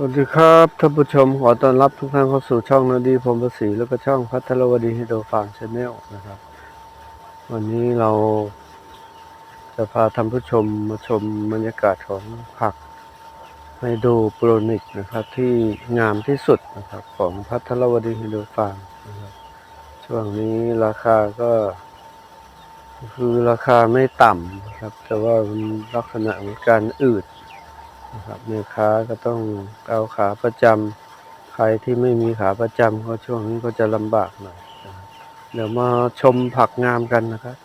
สวัสดีครับท่านผู้ชมขอต้อนรับทุกท่านเข้าสู่ช่องนาดีพรมศรีแล้วก็ช่องพัทรวดีฮิโดฟาร์มชาแนลนะครับ วันนี้เราจะพาท่านผู้ชมมาชมบรรยากาศของผักไฮโดรโปรนิกนะครับ ที่งามที่สุดนะครับ ของพัทรวดีฮิโดฟาร์มนะครับช่วงนี้ราคาก็คือราคาไม่ต่ำนะครับ แต่ว่าลักษณะของการอืด นะครับแม่ค้าก็ต้องเอาขาประจำใครที่ไม่มีขาประจำก็ช่วงนี้ก็จะลำบากหน่อยเดี๋ยวมาชมผักงามกันนะครับ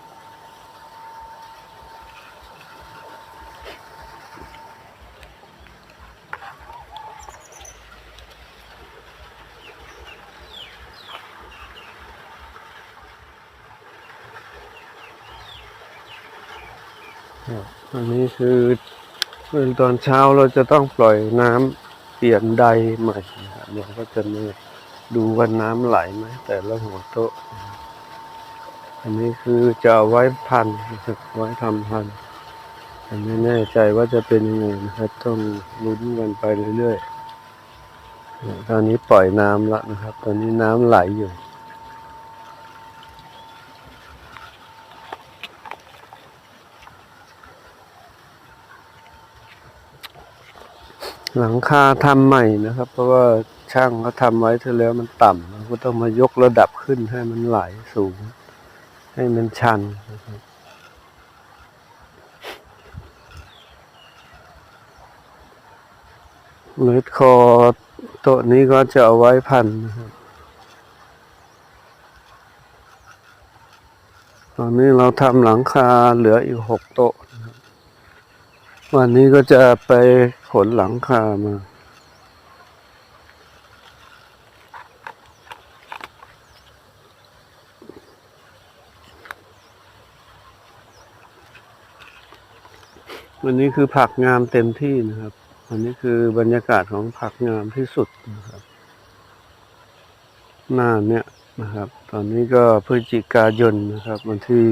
อันนี้คือเป็น ตอนเช้าเราจะต้องปล่อยน้ำเปลี่ยนใดใหม่นะครับเดี๋ยวก็จะมาดูว่าน้ำไหลไหมแต่ละหัวโต๊ะ อันนี้คือจะเอาไว้พันนะครับไว้ทำพันธุ์แต่ไม่แน่ใจว่าจะเป็นยังไงนะครับ ต้องลุ้นกันไปเรื่อยๆตอนนี้ปล่อยน้ำละนะครับ ตอนนี้น้ำไหลอยู่ หลังคาทำใหม่นะครับ เพราะว่าช่างเขาทำไว้เท่าแล้วมันต่ำเราก็ต้องมายกระดับขึ้นให้มันไหลสูง ให้มันชันนะครับเลดคอโต๊ะนี้ก็จะเอาไว้พันนะครับตอนนี้เราทำหลังคาเหลืออีกหกโต๊ะ วันนี้ก็จะไป ขนหลังคามาวันนี้คือผักงามเต็มที่นะครับ วันนี้คือบรรยากาศของผักงามที่สุดนะครับ หน้าเนี่ยนะครับ ตอนนี้ก็พฤศจิกายนนะครับ วันที่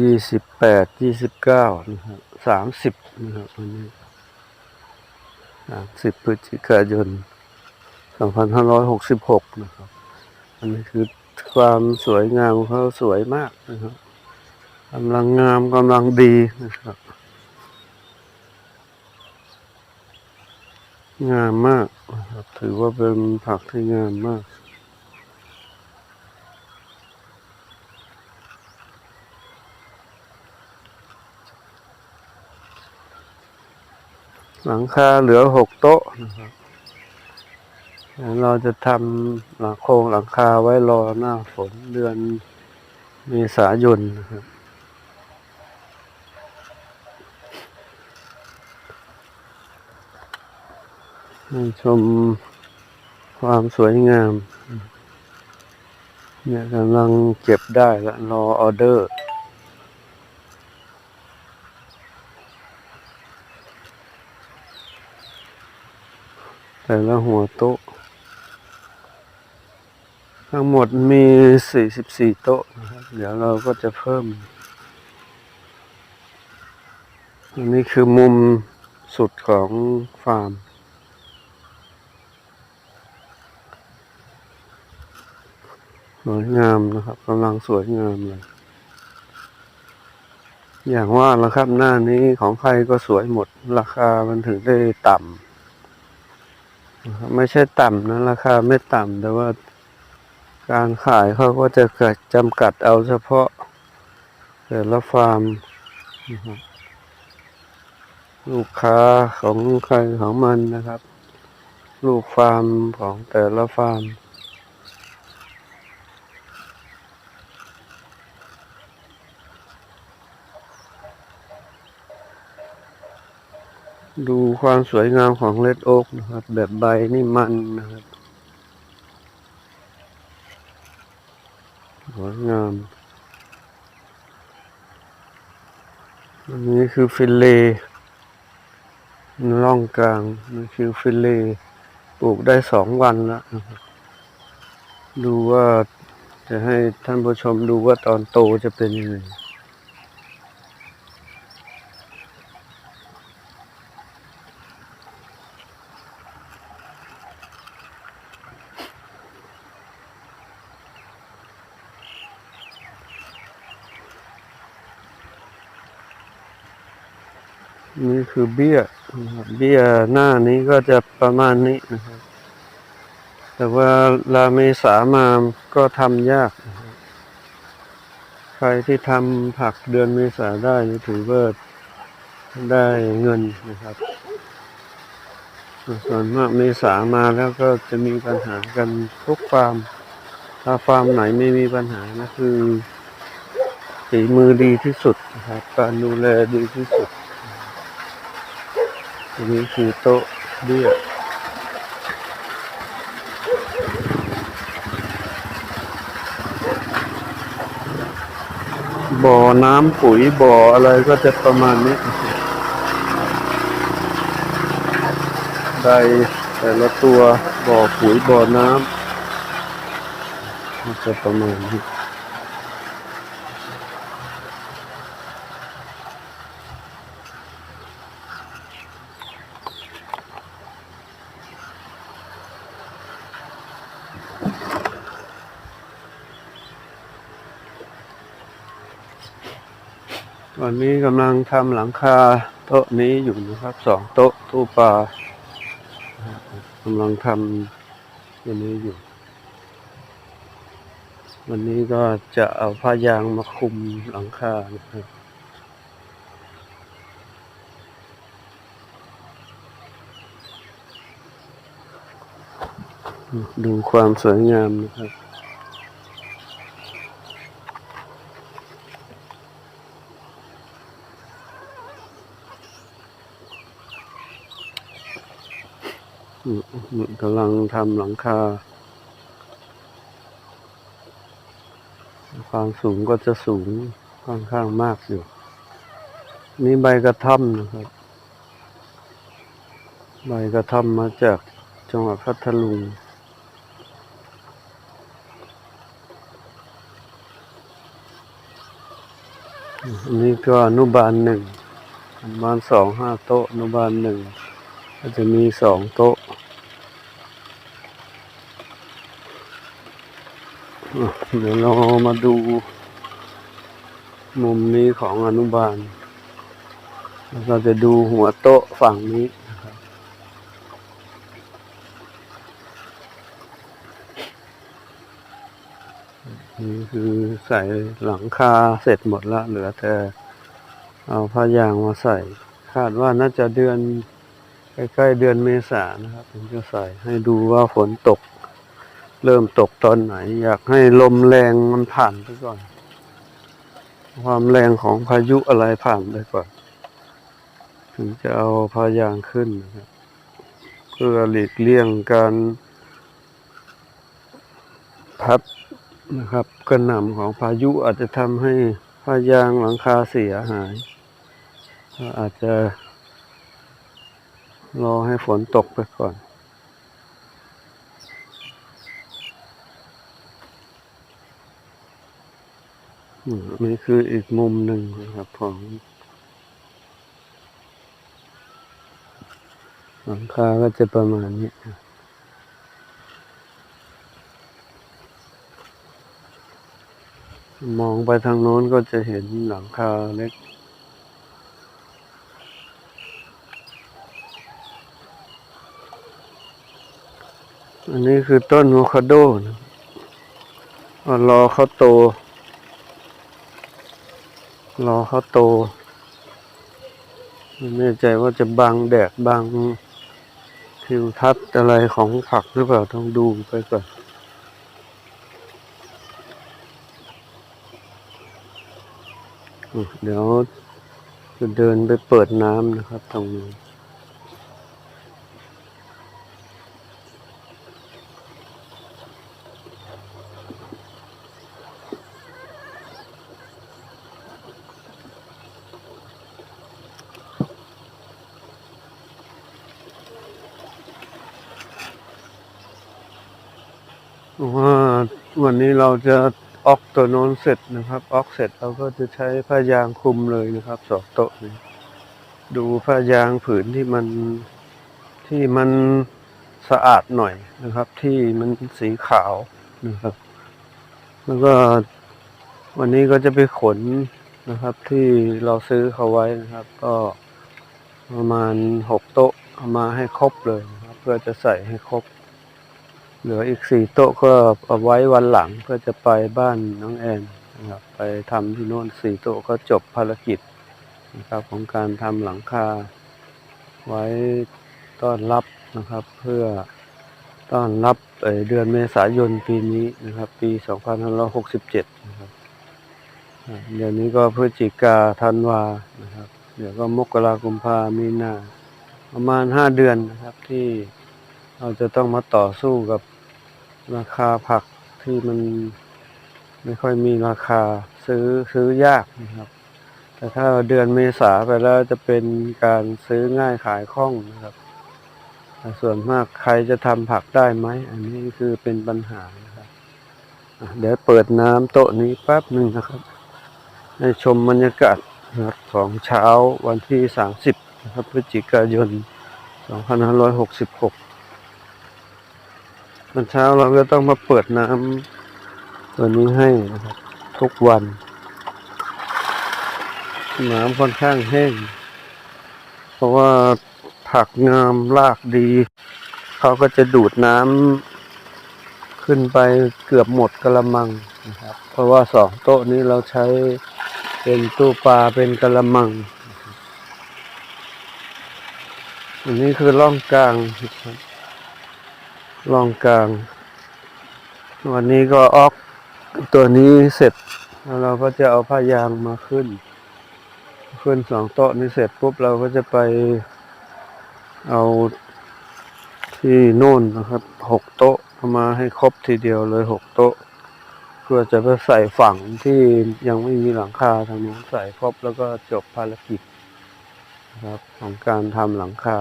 ยี่สิบแปดยี่สิบเก้านะครับสามสิบนะครับวันนี้ สิบพฤศจิกายนสองพันห้าร้อยหกสิบหกนะครับ อันนี้คือความสวยงามเขาสวยมากนะครับกำลังงามกำลังดีนะครับ งามมากนะครับ ถือว่าเป็นผักที่งามมาก หลังคาเหลือหกโต๊ะนะครับเราจะทำหลังโครงหลังคาไว้รอหน้าฝนเดือนเมษายนนะครับชมความสวยงาม เนี่ยกำลังเก็บได้แล้วรอออเดอร์ แต่ละหัวโต๊ะ ทั้งหมดมี 44 โต๊ะนะครับ เดี๋ยวเราก็จะเพิ่ม อันนี้คือมุมสุดของฟาร์ม สวยงามนะครับกำลังสวยงามเลย อย่างว่าแล้วครับหน้านี้ของใครก็สวยหมด ราคามันถึงได้ต่ำ ไม่ใช่ต่ำนะราคาไม่ต่ำแต่ว่าการขายเขาก็จะเกิดจำกัดเอาเฉพาะแต่ละฟาร์มลูกค้าของใครของมันนะครับ ลูกฟาร์มของแต่ละฟาร์ม ดูความสวยงามของเลดโอ๊กนะครับ แบบใบนี่มันนะครับ สวยงามอันนี้คือฟิลเล่ร่องกลางนี่คือฟิลเล่ปลูกได้สองวันแล้วนะดูว่าจะให้ท่านผู้ชมดูว่าตอนโตจะเป็นยังไง นี่คือเบี้ยนะครับเบี้ยหน้านี้ก็จะประมาณนี้นะครับ แต่ว่าลาเมษามาก็ทำยาก ใครที่ทำผักเดือนเมษาได้นี่ถือว่าได้เงินนะครับส่วนมากเมษามาแล้วก็จะมีปัญหากันทุกฟาร์มถ้าฟาร์มไหนไม่มีปัญหานะคือฝีมือดีที่สุดนะครับ การดูแลดีที่สุด อันนี้คือโต๊ะเบี้ยบ่อน้ำปุ๋ยบ่ออะไรก็จะประมาณนี้ได้แต่ละตัวบ่อปุ๋ยบ่อน้ำก็จะประมาณนี้ วันนี้กำลังทำหลังคาโต๊ะนี้อยู่นะครับสองโต๊ะตู้ปลากำลังทำอันนี้อยู่ วันนี้ก็จะเอาผ้ายางมาคุมหลังคานะครับดูความสวยงามนะครับ อืมอืม กำลังทำหลังคา ความสูงก็จะสูงค่อนข้างมากอยู่ นี่ใบกระท่อมนะครับ ใบกระท่อมมาจากจังหวัดพัทลุงอันนี้ก็อนุบาลหนึ่งอนุบาลสองห้าโต๊ะอนุบาลหนึ่งก็จะมีสองโต๊ะ อะ เดี๋ยวเรามาดู มุมนี้ของอนุบาลแล้วก็จะดูหัวโต๊ะฝั่งนี้นะครับนี่คือใส่หลังคาเสร็จหมดละเหลือแต่เอาผ้ายางมาใส่ คาดว่าน่าจะเดือนใกล้ๆเดือนเมษานะครับถึงจะใส่ให้ดูว่าฝนตก เริ่มตกตอนไหน อยากให้ลมแรงมันผ่านไปก่อน ความแรงของพายุอะไรผ่านไปก่อน ถึงจะเอาพายางขึ้นนะครับเพื่อหลีกเลี่ยงการ พัดนะครับกระหน่ำของพายุอาจจะทำให้พายางหลังคาเสียหายก็อาจจะรอให้ฝนตกไปก่อน นี่คืออีกมุมหนึ่งนะครับของหลังคาก็จะประมาณนี้มองไปทางโน้นก็จะเห็นหลังคาเล็ก อันนี้คือต้นโมคาโดนะรอเขาโต รอเขาโต ไม่แน่ใจว่าจะบังแดดบังทิวทัศน์อะไรของผักหรือเปล่าต้องดูไปก่อนเดี๋ยวจะเดินไปเปิดน้ำนะครับตรงนี้ ว่าวันนี้เราจะออกตัวโน้นเสร็จนะครับ ออกเสร็จเราก็จะใช้ผ้ายางคลุมเลยนะครับสองโต๊ะนี้ดูผ้ายางผืนที่มันที่มันสะอาดหน่อยนะครับ ที่มันสีขาวนะครับ แล้วก็วันนี้ก็จะไปขนนะครับ ที่เราซื้อเขาไว้นะครับ ก็ประมาณหกโต๊ะเอามาให้ครบเลยนะครับ เพื่อจะใส่ให้ครบ เหลืออีกสี่โต๊ะก็เอาไว้วันหลังเพื่อจะไปบ้านน้องแอนนะครับไปทำที่โน่นสี่โต๊ะก็จบภารกิจนะครับของการทำหลังคา ไว้ต้อนรับนะครับ เพื่อต้อนรับเดือนเมษายนปีนี้นะครับ ปี 2567 นะครับเดี๋ยวนี้ก็พฤศจิกาธันวานะครับ เดี๋ยวก็มกรากุมภามีนาประมาณ 5 เดือนนะครับที่เราจะต้องมาต่อสู้กับ ราคาผักที่มันไม่ค่อยมีราคาซื้อซื้อยากนะครับ แต่ถ้าเดือนเมษาไปแล้วจะเป็นการซื้อง่ายขายคล่องนะครับแต่ส่วนมากใครจะทำผักได้ไหม อันนี้คือเป็นปัญหานะครับเดี๋ยวเปิดน้ำโต๊ะนี้แป๊บหนึ่งนะครับ ให้ชมบรรยากาศนะครับของเช้าวันที่ 30นะครับพฤศจิกายน 2566 วันเช้าเราก็ต้องมาเปิดน้ำตัวนี้ให้นะครับ ทุกวัน น้ำค่อนข้างแห้ง เพราะว่าผักงามรากดี เขาก็จะดูดน้ำขึ้นไปเกือบหมดกระมังนะครับ เพราะว่าสองโต๊ะนี้เราใช้เป็นตู้ปลาเป็นกระมัง อันนี้คือร่องกลางนะครับ ร่องกลาง วันนี้ก็ออกตัวนี้เสร็จ แล้วเราก็จะเอาผ้ายางมาขึ้น ขึ้นสองโต๊ะนี้เสร็จปุ๊บเราก็จะไปเอาที่โน่นนะครับหกโต๊ะมาให้ครบทีเดียวเลยหกโต๊ะ เพื่อจะไปใส่ฝั่งที่ยังไม่มีหลังคาทางนู้นใส่ครบแล้วก็จบภารกิจนะครับของการทำหลังคา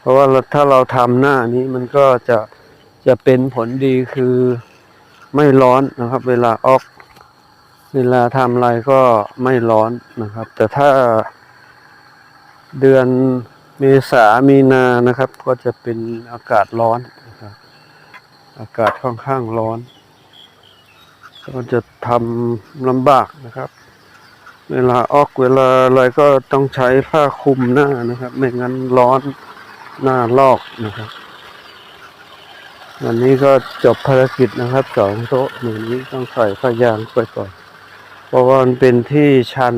เพราะว่าถ้าเราทำหน้านี้มันก็จะจะเป็นผลดีคือไม่ร้อนนะครับ เวลาออก เวลาทำอะไรก็ไม่ร้อนนะครับ แต่ถ้าเดือนเมษามีนานะครับ ก็จะเป็นอากาศร้อนนะครับ อากาศค่อนข้างร้อน ก็จะทำลำบากนะครับ เวลาออกเวลาอะไรก็ต้องใช้ผ้าคลุมหน้านะครับ ไม่งั้นร้อน หน้าลอกนะครับ วันนี้ก็จบภารกิจนะครับสองโต๊ะหนึ่งนี้ต้องใส่ผ้ายางไปก่อนเพราะว่ามันเป็นที่ชัน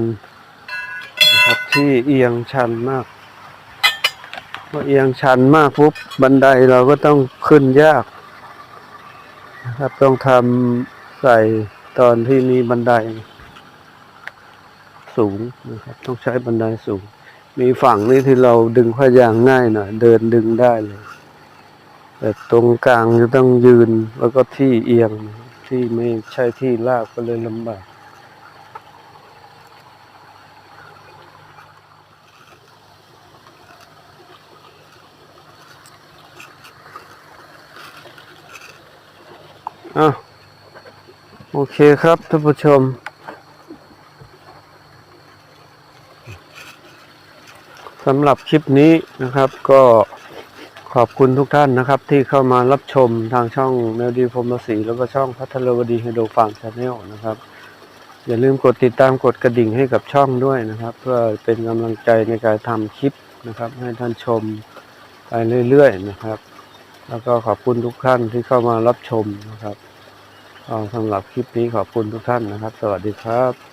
นะครับที่เอียงชันมากพอเอียงชันมากปุ๊บบันไดเราก็ต้องขึ้นยากนะครับต้องทำใส่ตอนที่มีบันไดสูงนะครับ ต้องใช้บันไดสูง มีฝั่งนี้ที่เราดึงผ้ายางง่ายหน่อยเดินดึงได้เลย แต่ตรงกลางจะต้องยืนแล้วก็ที่เอียงที่ไม่ใช่ที่ลาบก็เลยลำบากอะโอเคครับท่านผู้ชม สำหรับคลิปนี้นะครับก็ขอบคุณทุกท่านนะครับ ที่เข้ามารับชมทางช่องแนวดีพรมศรีแล้วก็ช่องพัทรวดีไฮโดรฟาร์มชาแนลนะครับ อย่าลืมกดติดตามกดกระดิ่งให้กับช่องด้วยนะครับ เพื่อเป็นกำลังใจในการทำคลิปนะครับ ให้ท่านชมไปเรื่อยๆนะครับ แล้วก็ขอบคุณทุกท่านที่เข้ามารับชมนะครับสำหรับคลิปนี้ขอบคุณทุกท่านนะครับ สวัสดีครับ